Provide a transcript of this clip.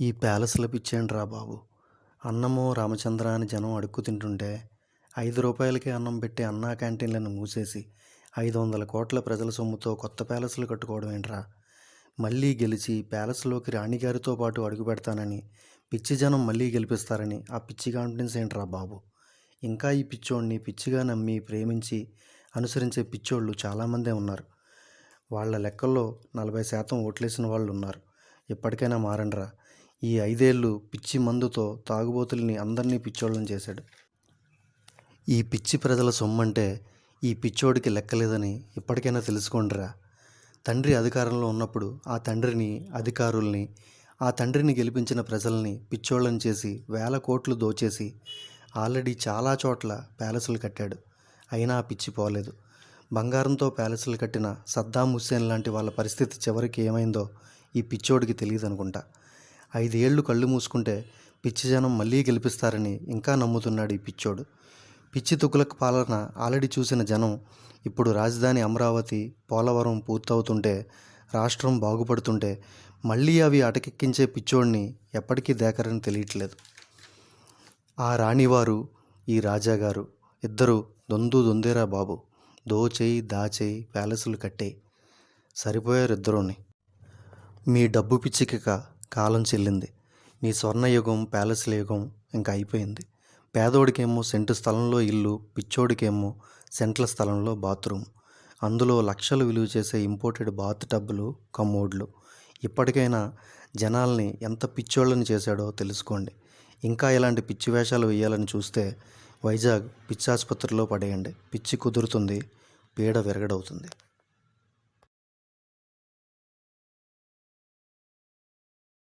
ఈ ప్యాలెస్ల పిచ్చేంట్రా బాబు? అన్నమో రామచంద్ర అని జనం అడుక్కు తింటుంటే ఐదు రూపాయలకే అన్నం పెట్టే అన్నా క్యాంటీన్లను మూసేసి ఐదు వందల కోట్ల ప్రజల సొమ్ముతో కొత్త ప్యాలెస్లు కట్టుకోవడం ఏంట్రా? మళ్ళీ గెలిచి ప్యాలెస్లోకి రాణిగారితో పాటు అడుగు పెడతానని పిచ్చి జనం మళ్ళీ గెలిపిస్తారని ఆ పిచ్చి కాన్ఫిడెన్స్ ఏంట్రా బాబు? ఇంకా ఈ పిచ్చోడిని పిచ్చిగా నమ్మి ప్రేమించి అనుసరించే పిచ్చోళ్ళు చాలామందే ఉన్నారు. వాళ్ళ లెక్కల్లో నలభై శాతం ఓట్లేసిన వాళ్ళు ఉన్నారు ఎప్పటికైనా మారండ్రా. ఈ ఐదేళ్ళు పిచ్చి మందుతో తాగుబోతుల్ని అందరినీ పిచ్చోళ్ళని చేశాడు. ఈ పిచ్చి ప్రజల సొమ్మంటే ఈ పిచ్చోడికి లెక్కలేదని ఇప్పటికైనా తెలుసుకోండిరా. తండ్రి అధికారంలో ఉన్నప్పుడు ఆ తండ్రిని అధికారుల్ని ఆ తండ్రిని గెలిపించిన ప్రజల్ని పిచ్చోళ్ళని చేసి వేల కోట్లు దోచేసి ఆల్రెడీ చాలా చోట్ల ప్యాలెస్లు కట్టాడు. అయినా పిచ్చి పోలేదు. బంగారంతో ప్యాలెస్లు కట్టిన సద్దాం హుస్సేన్ లాంటి వాళ్ళ పరిస్థితి చివరికి ఏమైందో ఈ పిచ్చోడికి తెలియదు అనుకుంటా ఐదేళ్ళు కళ్ళు మూసుకుంటే పిచ్చి జనం మళ్ళీ గెలిపిస్తారని ఇంకా నమ్ముతున్నాడు ఈ పిచ్చోడు. పిచ్చి తుకులకు పాలన ఆల్రెడీ చూసిన జనం ఇప్పుడు రాజధాని అమరావతి పోలవరం పూర్తవుతుంటే రాష్ట్రం బాగుపడుతుంటే మళ్ళీ అవి అటకెక్కించే పిచ్చోడిని ఎప్పటికీ దేకరని తెలియట్లేదు. ఆ రాణివారు ఈ రాజాగారు ఇద్దరు దొందు దొందేరా బాబు. దోచేయి దాచేయి ప్యాలెసులు కట్టేయి సరిపోయారు ఇద్దరుని. మీ డబ్బు పిచ్చికిక కాలం చెల్లింది. మీ స్వర్ణయుగం ప్యాలెస్ల యుగం ఇంకా అయిపోయింది. పేదోడికేమో సెంటు స్థలంలో ఇల్లు పిచ్చోడికేమో సెంట్ల స్థలంలో బాత్రూమ్. అందులో లక్షలు విలువ చేసే ఇంపోర్టెడ్ బాత్ టబ్బులు కమోడ్లు. ఇప్పటికైనా జనాల్ని ఎంత పిచ్చోళ్ళని చేశాడో తెలుసుకోండి. ఇంకా ఇలాంటి పిచ్చి వేషాలు వేయాలని చూస్తే వైజాగ్ పిచ్చాసుపత్రిలో పడేయండి. పిచ్చి కుదురుతుంది పీడ విరగడవుతుంది.